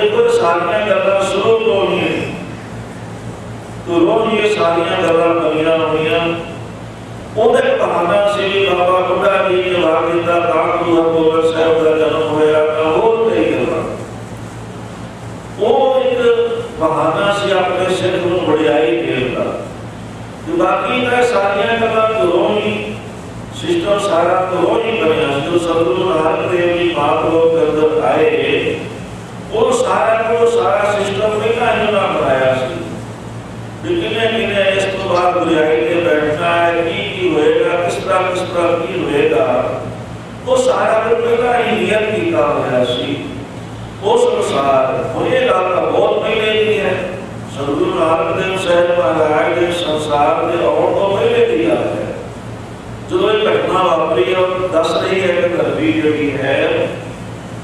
ਬਿਲਕੁਲ ਸਾਰੀਆਂ ਗੱਲਾਂ ਸ਼ੁਰੂ ਤੋਂ ਹੀ ਤੋਂ ਰੋਜ਼ ਇਹ ਸਾਰੀਆਂ ਗੱਲਾਂ ਕਰੀਆਂ ਹੋਈਆਂ ਉਹਦੇ ਬਹਾਨਾ ਸੀ ਬਾਬਾ ਬੁੱਢਾ ਜੀ ਨੇ ਵਾਰ ਦਿੱਤਾ, ਤਾਂ ਗੁਰੂ ਹਰਗੋਬਿੰਦ ਸਾਹਿਬ ਦਾ ਜਨਮ ਹੋਇਆ, ਤਾਂ ਹੋਰ ਕਈ ਗੱਲਾਂ। ਉਹ ਇੱਕ ਬਹਾਨਾ ਸੀ ਆਪਣੇ ਸਿਰ ਨੂੰ ਵਡਿਆਈ ਦੇਣ ਦਾ। ਤੇ ਬਾਕੀ ਤਾਂ ਸਾਰੀਆਂ ਗੱਲਾਂ ਤੋਂ ਹੀ, ਸਿਸਟਮ ਸਾਰਾ ਤੋਂ ਹੀ ਬਣਿਆ ਜੋ ਸਤਿਗੁਰੂ ਨਾਨਕ ਦੇਵ ਜੀ ਮਾਪ ਲੋਕ ਅੰਦਰ ਆਏ وہ سارا کو سارا سسٹم میں کا انہوں نے بنایا سی۔ کتنے کتنے اس کو بعد بجائی کے بیٹھنا ہے، کی کی ہوئے گا، کس طرح کس طرح کی ہوئے گا۔ وہ سارا کو کا انہیت کی کا بنایا سی۔ وہ سنسار وہ یہ لاتا بہت پہلے ہی ہے۔ سنگل نارک نے سہر پہلائے کے سنسار نے اور کو پہلے دیا ہے۔ جو یہ بیٹھنا واپری اب دس نہیں ہے کہ تربیر جو ہی ہے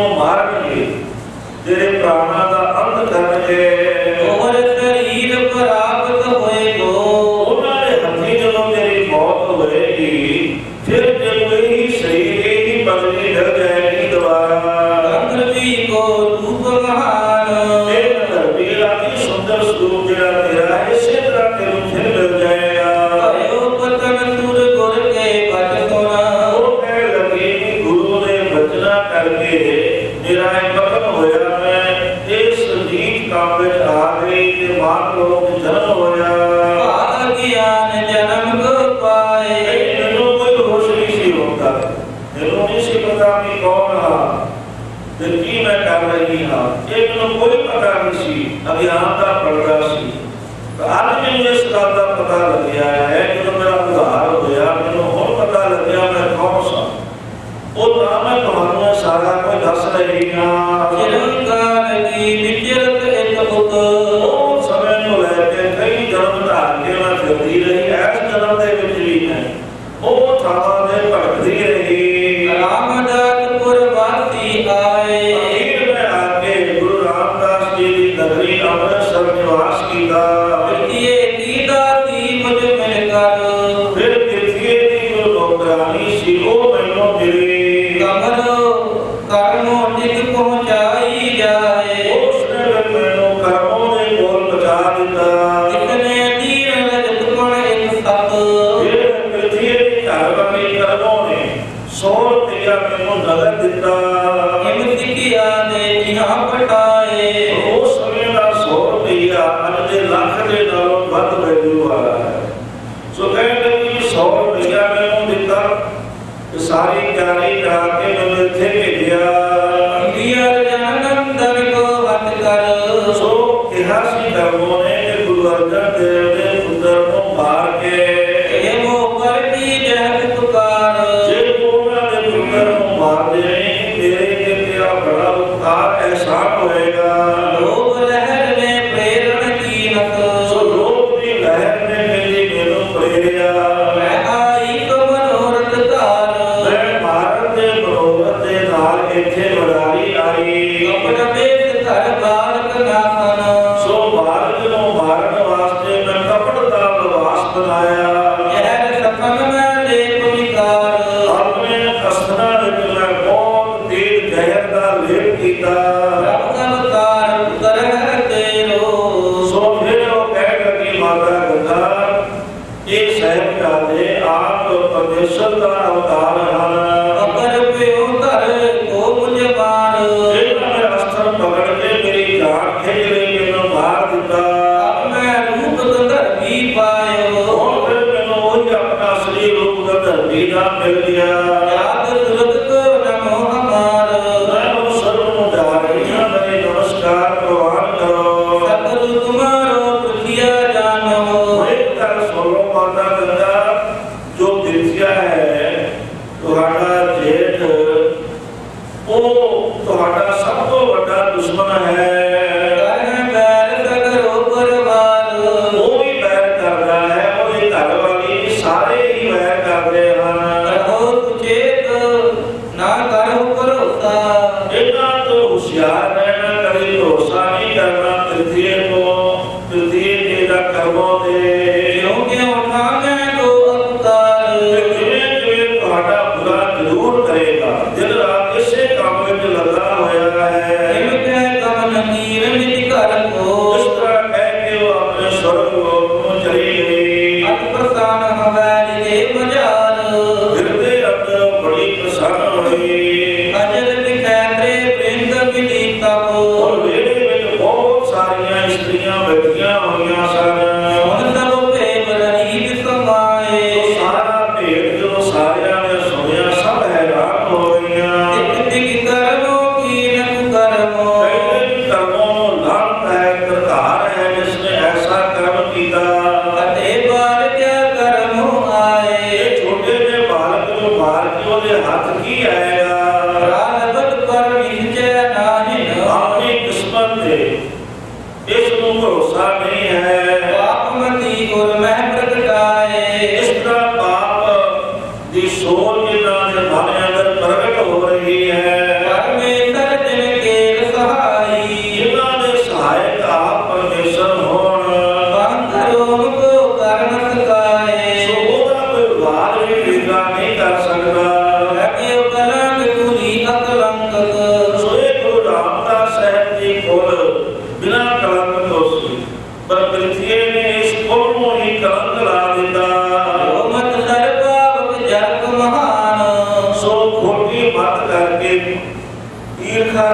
ਮਾਰਨਗੇ? ਜਿਹੜੇ ਪ੍ਰਾਣਾ ਦਾ ਅੰਤ ਕਰਨਗੇ ਜਨਮ ਦੇ ਵਿੱਚ ਵੀ ਹੈ। ਉਹ ਥਾਵਾਂ ਦੇ ਭਟਕਦੀ ਰਹੇ। Yeah. número, amém.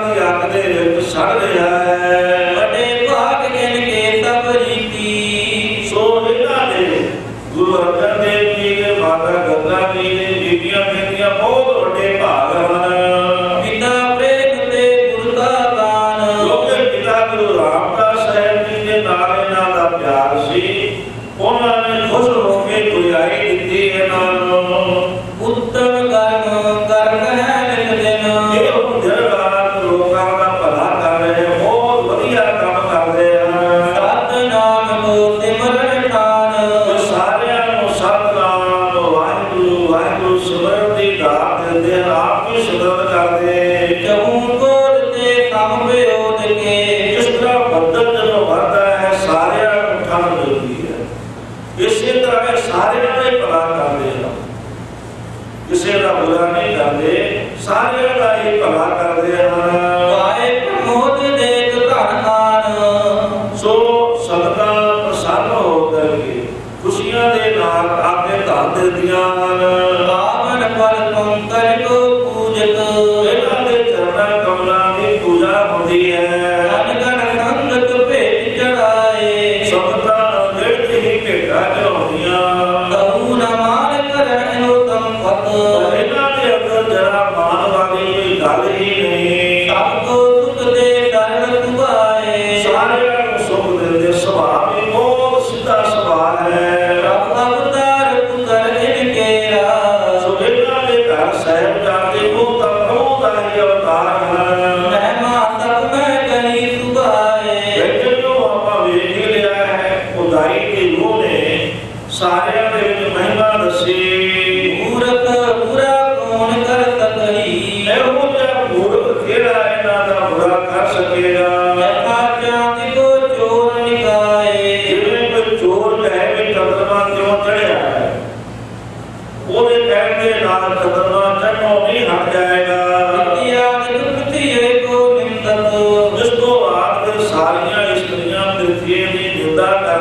ਦੀ ਅੱਖ ਦੇ ਵਿੱਚ ਸੜ ਰਿਹਾ ਹੈ inteira.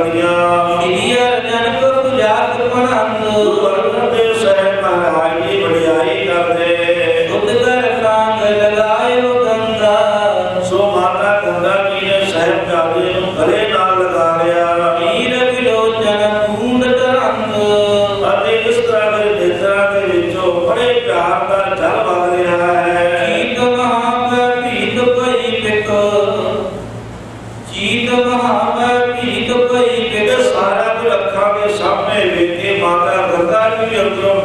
하느냐 ਸਾਹਮਣੇ ਵੇਖੇ ਮਾਤਾ ਗੰਗਾ ਜੀ ਅੰਦਰੋਂ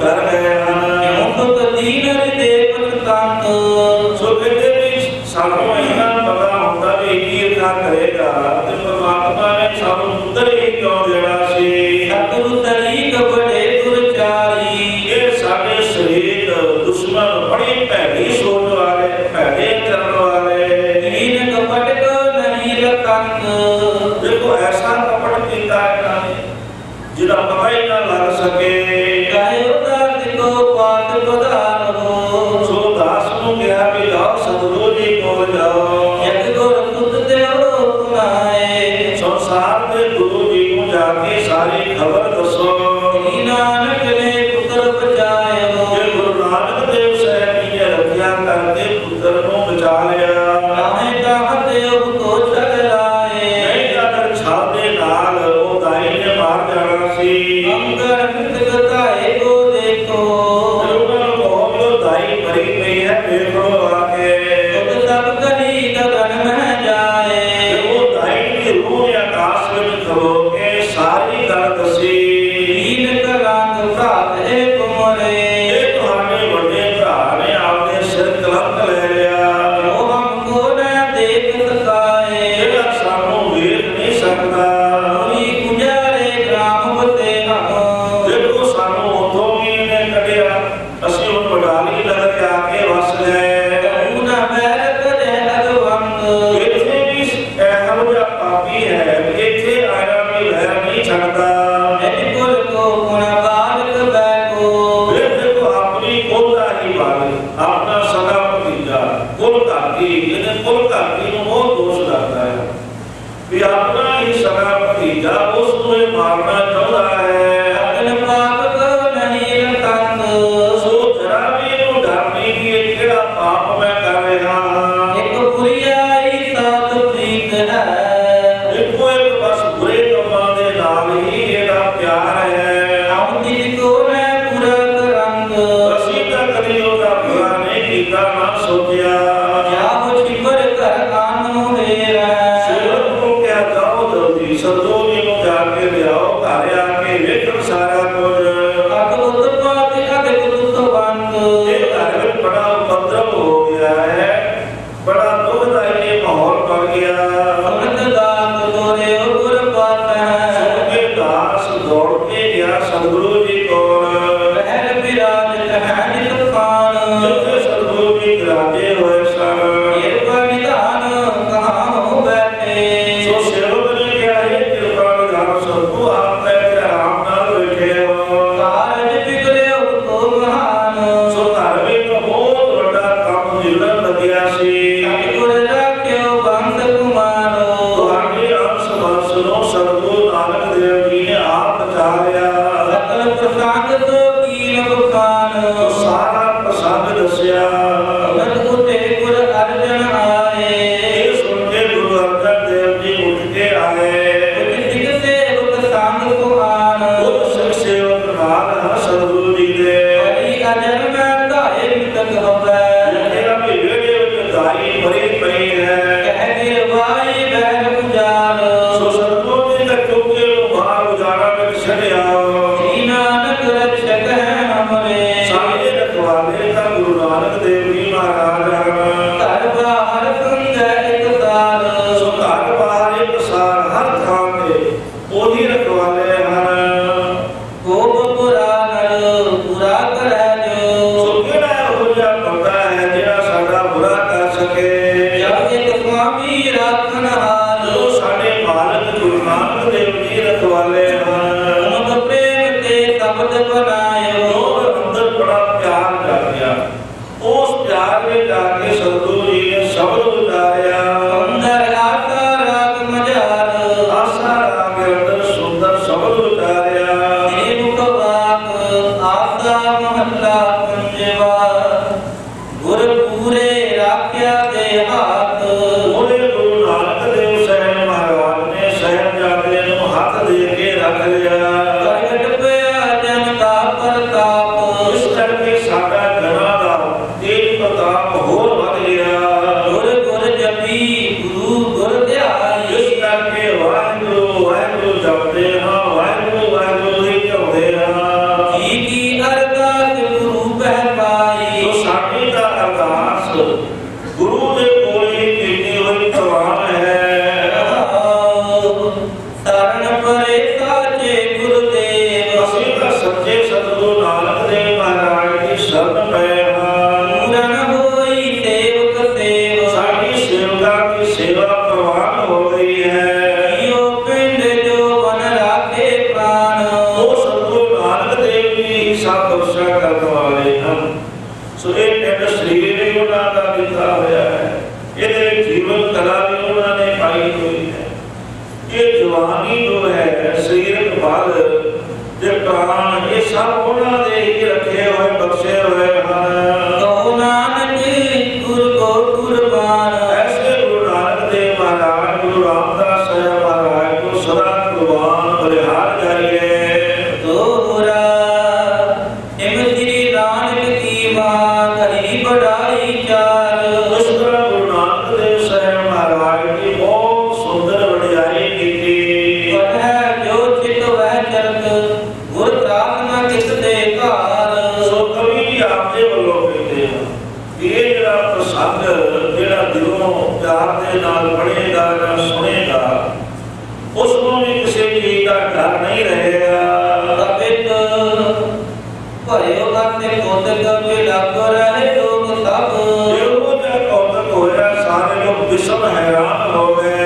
ਵਿਸ਼ਵ ਹੈਰਾਨ ਹੋ ਗਏ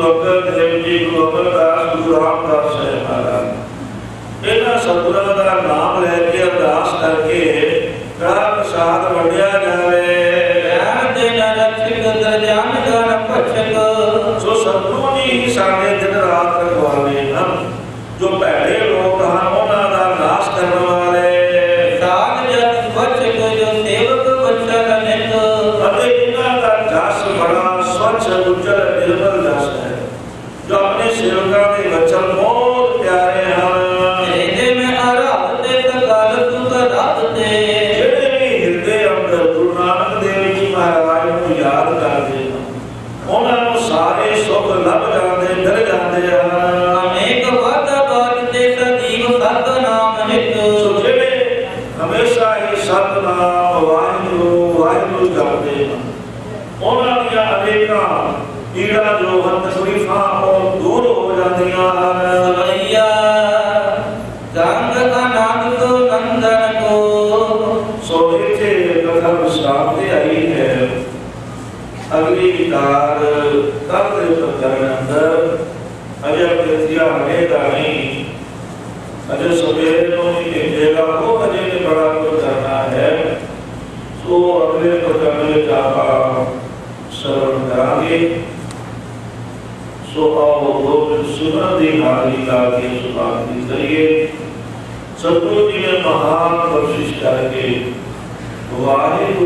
ਗੁਰੂ ਅੰਗਦ ਦੇਵ ਜੀ ਗੁਰੂ ਅਮਰਦਾਸ ਗੁਰੂ ਰਾਮਦਾਸ ਜੀ ਮਹਾਰਾਜ। ਇਹਨਾਂ ਸਤਿਗੁਰਾਂ ਦਾ ਨਾਮ ਲੈ ਕੇ ਅਰਦਾਸ ਕਰਕੇ ਕਾ ਪ੍ਰਸਾਦ ਵੰਡਿਆ ਜਾਵੇ। جو اپنے شریلنکا کے نچل کو سو آؤ سنت دی حالی لا کے سبحان کے ذریعے ستوں نے مہان کوشش کر کے واحد